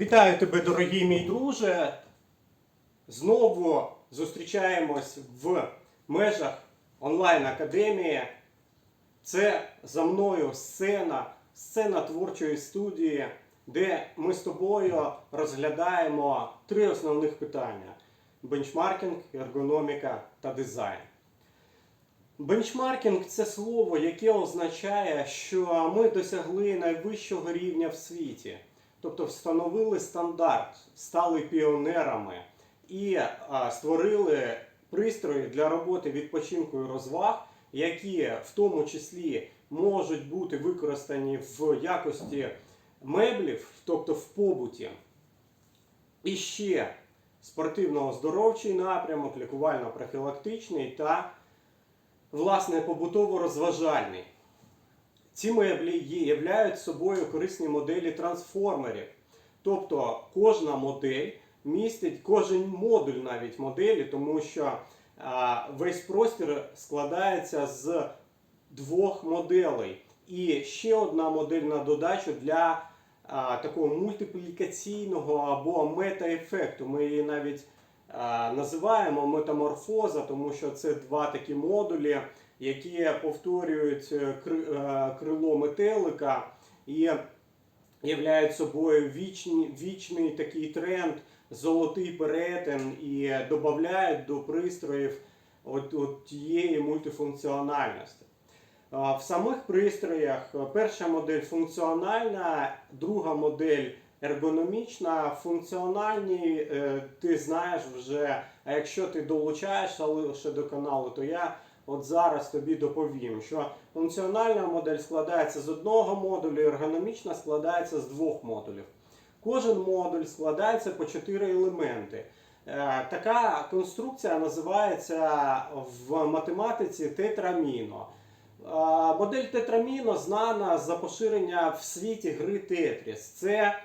Вітаю тебе, дорогий мій друже. Знову зустрічаємось в межах онлайн-академії. Це за мною сцена, сцена творчої студії, де ми з тобою розглядаємо три основних питання: бенчмаркінг, ергономіка та дизайн. Бенчмаркінг це слово, яке означає, що ми досягли найвищого рівня в світі, тобто встановили стандарт, стали піонерами і а, створили пристрої для роботи відпочинку і розваг, які в тому числі можуть бути використані в якості меблів, тобто в побуті. І ще спортивно-оздоровчий напрямок, лікувально-профілактичний та власне побутово-розважальний. Ці меблі являють собою корисні моделі трансформерів. Тобто кожна модель містить кожен модуль навіть моделі, тому що а, весь простір складається з двох моделей. І ще одна модель на додачу для а, такого мультиплікаційного або мета-ефекту. Ми її навіть називаємо метаморфоза, тому що це два такі модулі, які повторюють е, е, крило метелика і являють собою вічні, вічний такий тренд, золотий перетин і додають до пристроїв от, от тієї мультифункціональності. В самих пристроях е, перша модель функціональна, друга модель ергономічна. Функціональні е, ти знаєш вже, а якщо ти долучаєшся лише до каналу, то я от зараз тобі доповім, що функціональна модель складається з одного модулю, ергономічна складається з двох модулів. Кожен модуль складається по чотири елементи. Е, Така конструкція називається в математиці тетраміно. Е, Модель тетраміно знана за поширення в світі гри Тетріс. Це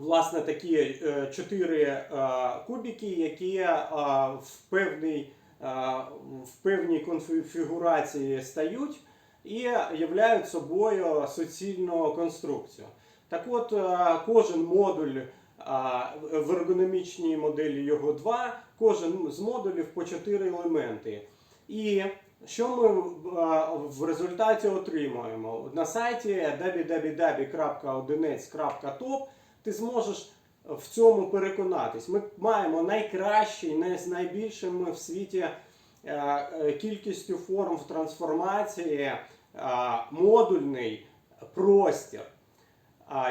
власне такі е, чотири е, кубики, які е, в певній, е, в певній конфігурації стають і являють собою суцільну конструкцію. Так от, е, кожен модуль е, в ергономічній моделі його два, кожен з модулів по чотири елементи. І що ми в результаті отримуємо? На сайті www.odinець.top ти зможеш в цьому переконатись. Ми маємо найкращий, най- з найбільшими в світі е, кількістю форм в трансформації е, модульний простір,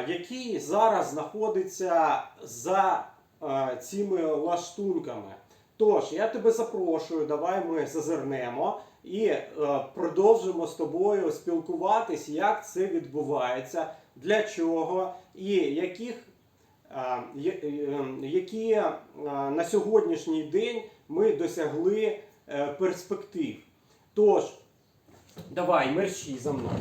який зараз знаходиться за е, цими лаштунками. Тож, я тебе запрошую, давай ми зазирнемо і е, продовжимо з тобою спілкуватись, як це відбувається, для чого і яких, е, є- е, які е, на сьогоднішній день ми досягли е, перспектив. Тож, давай, мерщій за мною.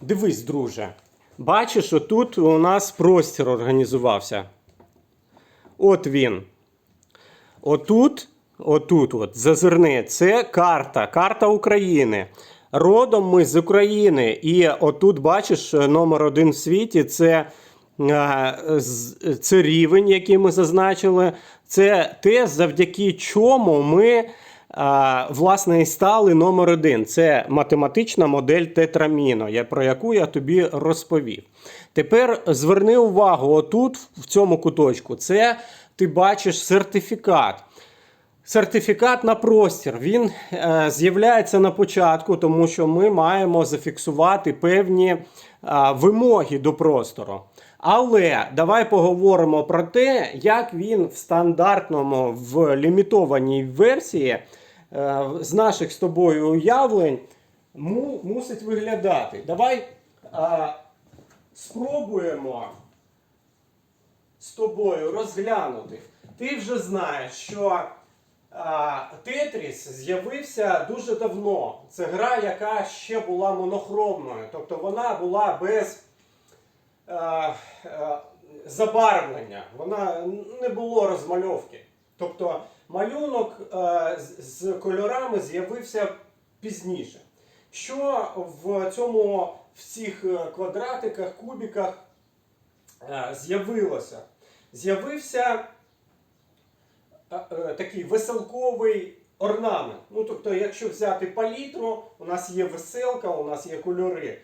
Дивись, друже. Бачиш, отут у нас простір організувався. От він. Отут, отут, от, зазирни, це карта, карта України. Родом ми з України. І отут, бачиш, номер один в світі це, е, це рівень, який ми зазначили. Це те, завдяки чому ми. Власне, і стали номер один. Це математична модель тетраміно, про яку я тобі розповів. Тепер зверни увагу, отут, в цьому куточку, це ти бачиш сертифікат. Сертифікат на простір він е, з'являється на початку, тому що ми маємо зафіксувати певні е, вимоги до простору. Але давай поговоримо про те, як він в стандартному в лімітованій версії з наших з тобою уявлень му, мусить виглядати. Давай е, спробуємо з тобою розглянути. Ти вже знаєш, що а, Тетріс з'явився дуже давно. Це гра, яка ще була монохромною. Тобто вона була без а, а, забарвлення, вона не було розмальовки. Тобто малюнок з, з кольорами з'явився пізніше. Що в цьому в цих е, квадратиках, кубіках е, з'явилося? З'явився е, е, такий веселковий орнамент. Ну, тобто, якщо взяти палітру, у нас є веселка, у нас є кольори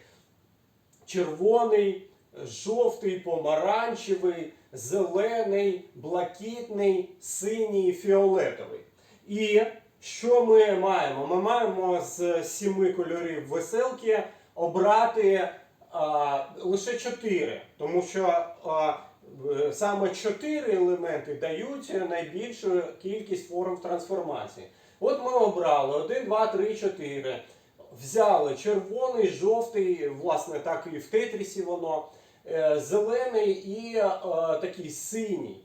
червоний, жовтий, помаранчевий, зелений, блакитний, синій, фіолетовий. І що ми маємо? Ми маємо з сіми кольорів веселки обрати а, лише чотири, тому що а, саме чотири елементи дають найбільшу кількість форм трансформації. От ми обрали 1, 2, 3, 4. Взяли червоний, жовтий, власне, так і в тетрісі воно, е, зелений і е, такий синій.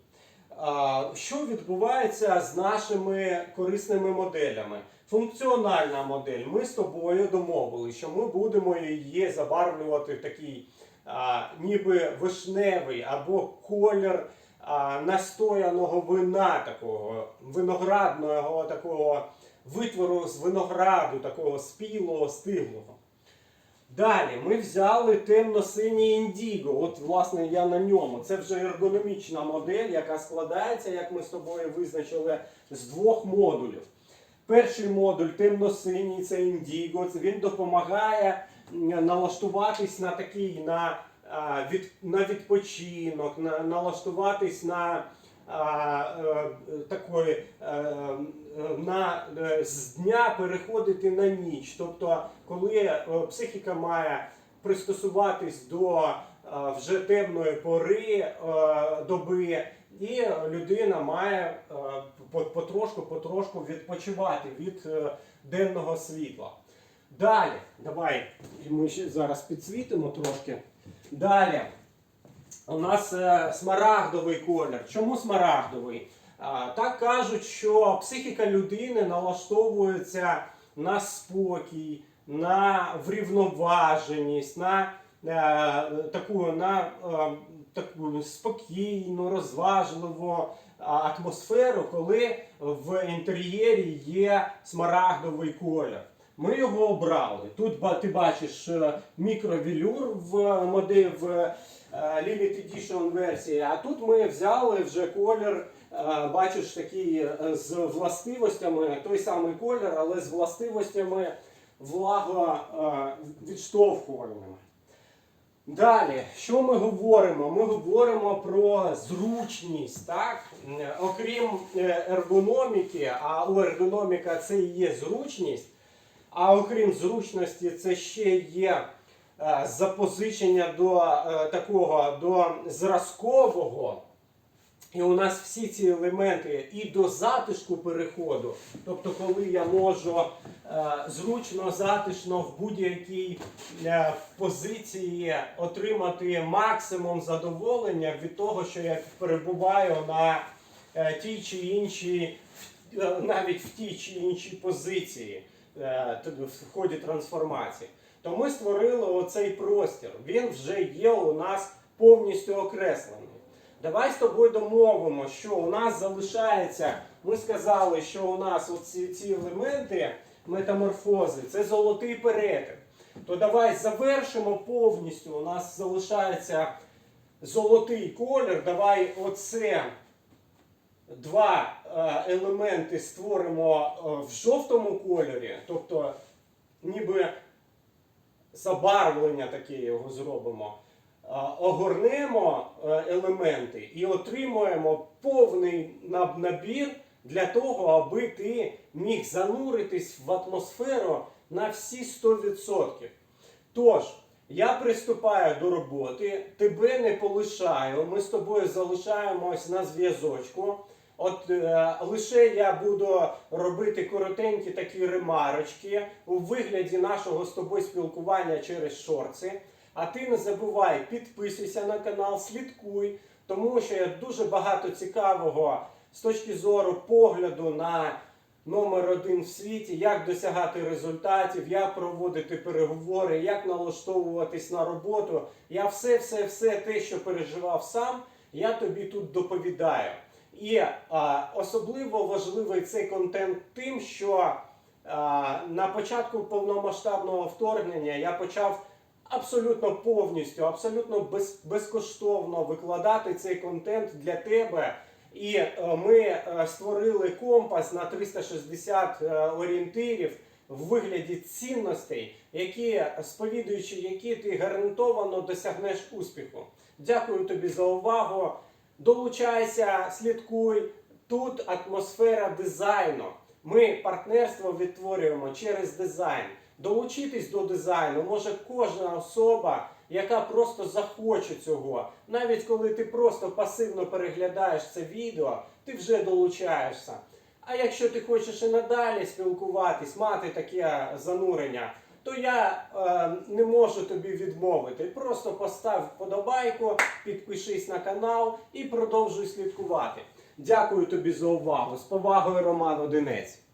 Що відбувається з нашими корисними моделями? Функціональна модель. Ми з тобою домовили, що ми будемо її забарвлювати в такий а, ніби вишневий або колір а, настояного вина такого, виноградного такого витвору з винограду, такого спілого, стиглого. Далі ми взяли темно-синій індіго. От, власне, я на ньому. Це вже ергономічна модель, яка складається, як ми з тобою визначили, з двох модулів. Перший модуль темно-синій, це індіго. Він допомагає налаштуватись на такий на, на відпочинок, на, налаштуватись на такої, е, е, на, е, з дня переходити на ніч. Тобто, коли е, психіка має пристосуватись до е, вже темної пори е, доби, і людина має е, потрошку, потрошку відпочивати від е, денного світла. Далі, давай ми зараз підсвітимо трошки. Далі. У нас е, смарагдовий колір. Чому смарагдовий? Так кажуть, що психіка людини налаштовується на спокій, на врівноваженість, на е, таку, на, е, таку спокійну, розважливу атмосферу, коли в інтер'єрі є смарагдовий колір. Ми його обрали. Тут ти бачиш е, мікровелюр в моделі в е, Limited Edition версії, а тут ми взяли вже колір, е, бачиш, такий е, з властивостями, той самий колір, але з властивостями влаговідштовхувальними. Далі, що ми говоримо? Ми говоримо про зручність, так? Е, Окрім е, ергономіки, а у ергономіка це і є зручність. А окрім зручності, це ще є е, запозичення до е, такого до зразкового. І у нас всі ці елементи і до затишку переходу. Тобто, коли я можу е, зручно, затишно в будь-якій е, позиції отримати максимум задоволення від того, що я перебуваю на е, тій чи іншій, е, навіть в тій чи іншій позиції в ході трансформації, то ми створили оцей простір. Він вже є у нас повністю окреслений. Давай з тобою домовимо, що у нас залишається. Ми сказали, що у нас оці ці елементи метаморфози це золотий перетин. То давай завершимо повністю. У нас залишається золотий колір. Давай оце два е, елементи створимо е, в жовтому кольорі, тобто ніби забарвлення таке його зробимо. Е, Огорнемо елементи і отримуємо повний набір для того, аби ти міг зануритись в атмосферу на всі 100%. Тож, я приступаю до роботи, тебе не полишаю. Ми з тобою залишаємось на зв'язочку. От е, лише я буду робити коротенькі такі ремарочки у вигляді нашого з тобою спілкування через шорти. А ти не забувай, підписуйся на канал, слідкуй, тому що є дуже багато цікавого з точки зору погляду на номер один в світі, як досягати результатів, як проводити переговори, як налаштовуватись на роботу. Я все, все, все те, що переживав сам, я тобі тут доповідаю. І а, особливо важливий цей контент тим, що А, На початку повномасштабного вторгнення я почав абсолютно повністю, абсолютно без, безкоштовно викладати цей контент для тебе. І е, ми е, створили компас на 360 е, орієнтирів в вигляді цінностей, які сповідуючи, які ти гарантовано досягнеш успіху. Дякую тобі за увагу. Долучайся, слідкуй. Тут атмосфера дизайну. Ми партнерство відтворюємо через дизайн. Долучитись до дизайну може кожна особа, яка просто захоче цього. Навіть коли ти просто пасивно переглядаєш це відео, ти вже долучаєшся. А якщо ти хочеш і надалі спілкуватись, мати таке занурення, то я е, не можу тобі відмовити. Просто постав вподобайку, підпишись на канал і продовжуй слідкувати. Дякую тобі за увагу. З повагою, Роман Одинець.